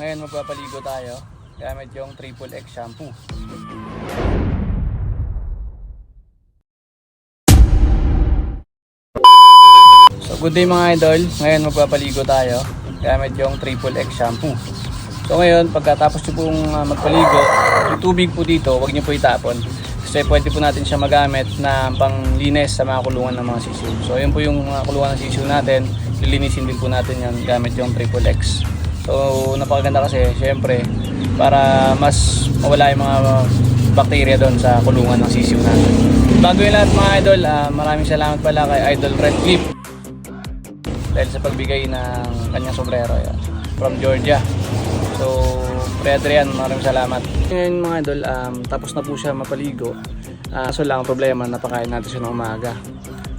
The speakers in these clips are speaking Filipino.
Ngayon magpapaligo tayo gamit yung Triple X shampoo. So good day mga idol, ngayon magpapaligo tayo gamit yung Triple X shampoo. So ngayon, pagkatapos nyo pong ah, magpaligo, yung tubig po dito, huwag nyo po itapon. Kasi pwede po natin siya magamit na panglinis sa mga kulungan ng mga sisiw. So yun po yung mga kulungan ng sisiw natin, lilinisin din po natin yan gamit yung Triple X. So napakaganda kasi, syempre, para mas mawala yung mga bacteria doon sa kulungan ng sisiw natin. Bago yung lahat mga idol, ah, maraming salamat pala kay Idol Red Clip dahil sa pagbigay ng kanyang sombrero yan, from Georgia. So, Pre Adrian, maraming salamat. Ngayon mga idol, um, tapos na po siya mapaligo. Ah, so lang ang problema, napakain natin siya ng umaga.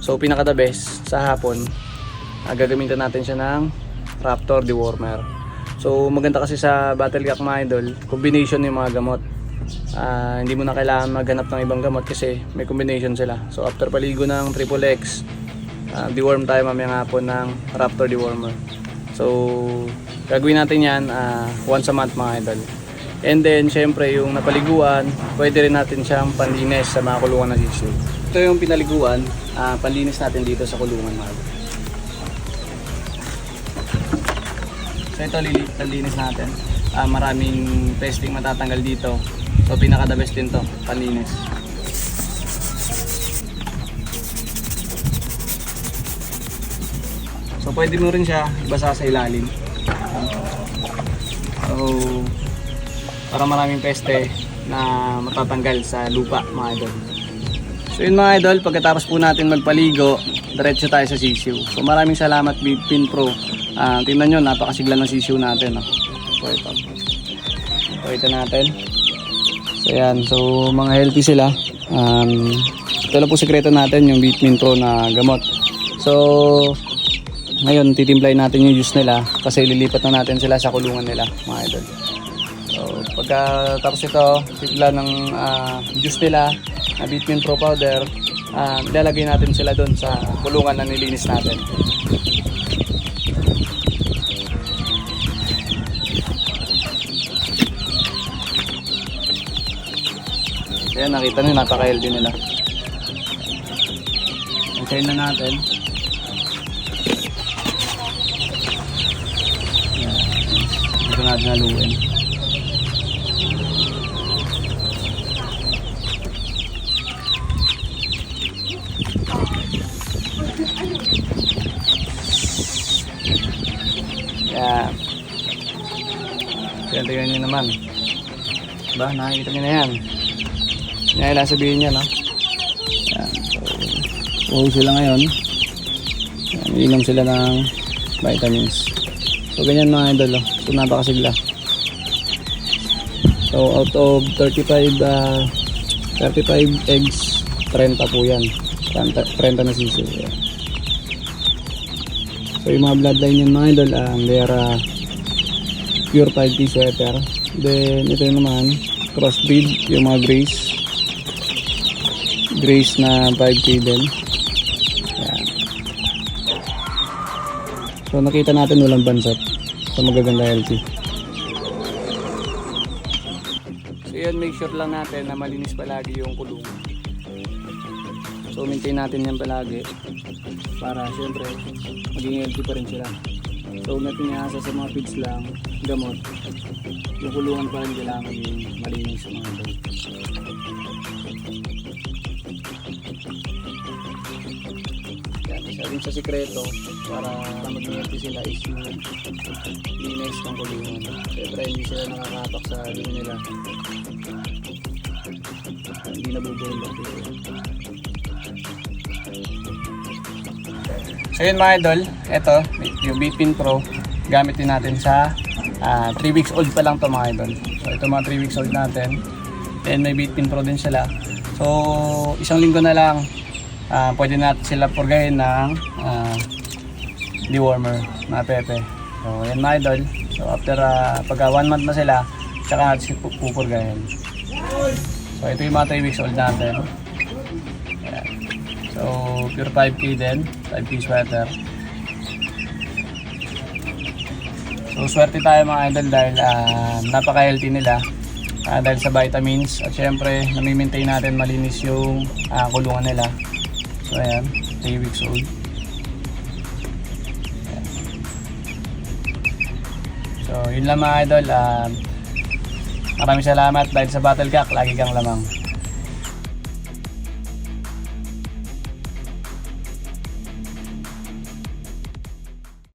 So, pinaka the best sa hapon, uh, gagamitan natin siya ng Raptor Dewormer. So, maganda kasi sa Battle Gak mga idol, combination yung mga gamot. Ah, hindi mo na kailangan maghanap ng ibang gamot kasi may combination sila. So, after paligo ng Triple X, uh, deworm tayo mamaya nga po ng Raptor dewormer. So, gagawin natin yan ah, once a month mga idol. And then, syempre, yung napaliguan, pwede rin natin siyang panlinis sa mga kulungan ng sisiu. Ito yung pinaliguan, ah, panlinis natin dito sa kulungan mga So, ito lili- panlinis natin. Ah, maraming testing matatanggal dito. So, pinaka the best din to, panlinis. So pwede mo rin siya basa sa ilalim. So para maraming peste na matatanggal sa lupa mga idol. So yun mga idol, pagkatapos po natin magpaligo, diretso tayo sa sisiu. So maraming salamat Bitpin Pro. Ah, tingnan nyo, napakasigla ng sisiu natin. No? So ito. So ito natin. So yan, so mga healthy sila. Um, ito lang po sekreto natin, yung Bitmin Pro na gamot. So, ngayon, titimplayin natin yung juice nila kasi lilipat na natin sila sa kulungan nila, mga idol. So, pagka tapos ito, timpla ng ah, juice nila, na Bitmin Pro Powder, ah, ilalagay natin sila doon sa kulungan na nilinis natin. Ayan, nakita nyo, napaka-healthy nila. Antayin na natin. Ayan. Dito natin haluin. Yan. Yan, tingnan nyo naman. Ba, nakikita nyo na yan. Yan lang sabihin niya, no? Yan. So, wow sila ngayon. Yan, inom sila ng vitamins. So, ganyan mga idol, oh. So, napakasigla. So, out of 35, uh, 35 eggs, 30 po yan. 30, 30 na. Yan. So, yung mga bloodline yan mga idol, um, they are uh, pure 5T sweater. Then, ito yung naman, crossbreed, yung mga grays. Grace na 5K din. Yan. So nakita natin walang bansot. So magaganda healthy. So yun, make sure lang natin na malinis palagi yung kulungan. So maintain natin yan palagi para syempre maging healthy pa rin sila. So huwag natin iasa sa mga feeds lang, gamot. Yung kulungan pa rin kailangan maging malinis sa mga dog. Isa rin sa sikreto para maging healthy sila is yung linis ng kulungan. Siyempre hindi sila nakakapak sa dumi nila. Hindi nabubuo So yun mga idol, ito yung Bitpin Pro gamit din natin sa 3 weeks old pa lang to mga idol. So ito mga 3 weeks old natin. Then may Bitpin Pro din sila. So isang linggo na lang ah, pwede natin sila purgahin ng ah, dewormer na pepe. So yan mga idol. So after uh, pagka 1 month na sila, tsaka natin pupurgahin. So ito yung mga 3 weeks old natin. So pure 5K din, 5K sweater. So swerte tayo mga idol dahil ah, napaka-healthy nila ah, dahil sa vitamins at syempre nami-maintain natin malinis yung ah, kulungan nila. So ayan, 3 weeks old. So yun lang mga idol. ah, maraming salamat dahil sa Battle Gak, lagi kang lamang.